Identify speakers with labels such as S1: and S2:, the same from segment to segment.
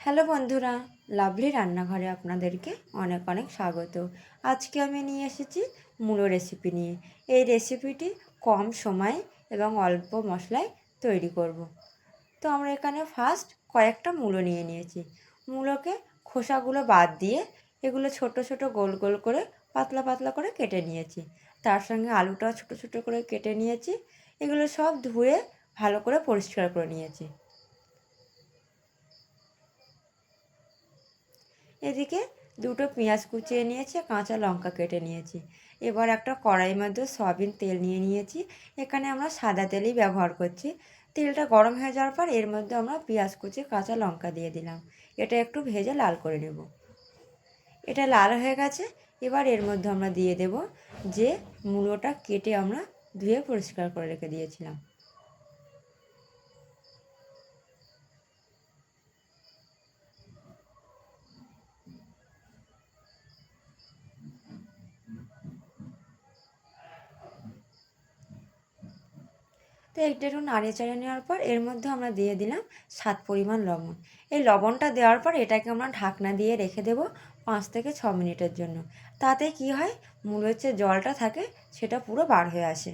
S1: Hello বন্ধুরা, lovely রান্নাঘরে আপনাদেরকে অনেক অনেক স্বাগত। আজকে আমি নিয়ে এসেছি মূলো রেসিপি নিয়ে। এই রেসিপিটি কম সময়ে এবং অল্প মশলায় তৈরি করব। তো আমরা এখানে ফার্স্ট কয়েকটা মূলো নিয়ে নিয়েছি। মূলোকে খোসাগুলো বাদ দিয়ে এগুলো ছোট ছোট গোল গোল করে পাতলা পাতলা করে কেটে নিয়েছি। তার সঙ্গে আলুটাও ছোট ছোট করে কেটে নিয়েছি। এগুলো সব ধুয়ে ভালো করে পরিষ্কার করে নিয়েছি। এদিকে দুটো পেঁয়াজ কুচিয়ে নিয়েছি কাঁচা লঙ্কা কেটে নিয়েছি। এবার একটা কড়াইয়ের মধ্যে সয়াবিন তেল নিয়ে নিয়েছি। এখানে আমরা সাদা তেলই ব্যবহার করছি। তেলটা গরম হয়ে যাওয়ার পর এর মধ্যে আমরা পেঁয়াজ কুচি, কাঁচা লঙ্কা দিয়ে দিলাম। এটা একটু ভেজে লাল করে নেব। এটা লাল হয়ে গেছে। এবার এর মধ্যে আমরা দিয়ে দেব যে মূলোটা কেটে আমরা ধুয়ে পরিষ্কার করে রেখে দিয়েছিলাম। তো একটু একটু নাড়িয়ে চাড়িয়ে নেওয়ার পর এর মধ্যে আমরা দিয়ে দিলাম সাত পরিমাণ লবণ। এই লবণটা দেওয়ার পর এটাকে আমরা ঢাকনা দিয়ে রেখে দেবো পাঁচ থেকে ছ মিনিটের জন্য। তাতে কি হয়? মূলের যে জলটা থাকে সেটা পুরো বার হয়ে আসে।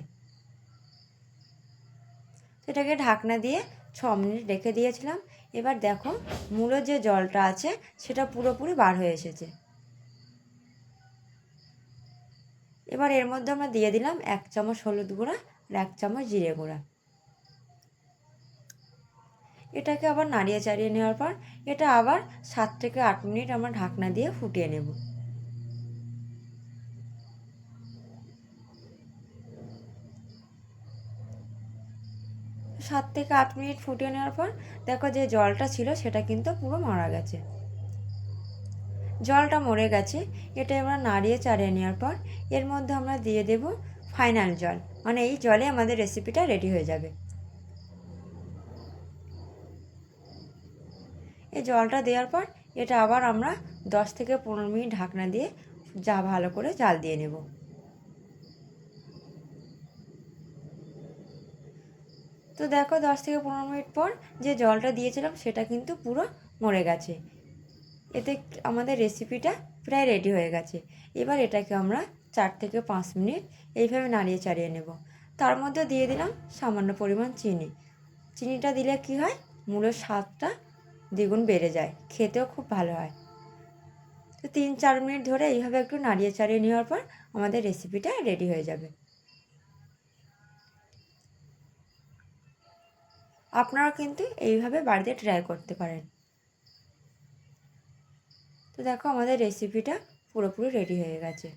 S1: সেটাকে ঢাকনা দিয়ে ছ মিনিট রেখে দিয়েছিলাম। এবার দেখো মূলের যে জলটা আছে সেটা পুরোপুরি বার হয়ে এসেছে। এবার এর মধ্যে আমরা দিয়ে দিলাম এক চামচ হলুদ গুঁড়া আর এক চামচ জিরে গুঁড়া। এটাকে আবার নাড়িয়ে চাড়িয়ে নেওয়ার পর এটা আবার সাত থেকে আট মিনিট আমরা ঢাকনা দিয়ে ফুটিয়ে নেব। সাত থেকে আট মিনিট ফুটিয়ে নেওয়ার পর দেখো যে জলটা ছিল সেটা কিন্তু পুরো মারা গেছে। জলটা মরে গেছে, এটা আমরা নাড়িয়ে চাড়িয়ে নেওয়ার পর এর মধ্যে আমরা দিয়ে দেব ফাইনাল জল। মানে এই জলে আমাদের রেসিপিটা রেডি হয়ে যাবে। এই জলটা দেওয়ার পর এটা আবার আমরা দশ থেকে পনেরো মিনিট ঢাকনা দিয়ে যা ভালো করে জাল দিয়ে নেব। তো দেখো দশ থেকে পনেরো মিনিট পর যে জলটা দিয়েছিলাম সেটা কিন্তু পুরো মরে গেছে। এতে আমাদের রেসিপিটা প্রায় রেডি হয়ে গেছে। এবার এটাকে আমরা চার থেকে পাঁচ মিনিট এইভাবে নাড়িয়ে চাড়িয়ে নেব। তার মধ্যে দিয়ে দিলাম সামান্য পরিমাণ চিনি। চিনিটা দিলে কি হয়? মূলের স্বাদটা দ্বিগুণ বেড়ে যায়, খেতেও খুব ভালো হয়। তো তিন চার মিনিট ধরে এইভাবে একটু নাড়িয়ে চাড়িয়ে নেওয়ার পর আমাদের রেসিপিটা রেডি হয়ে যাবে। আপনারা কিন্তু এইভাবে বাড়িতে ট্রাই করতে পারেন। তো দেখো আমাদের রেসিপিটা পুরোপুরি রেডি হয়ে গেছে।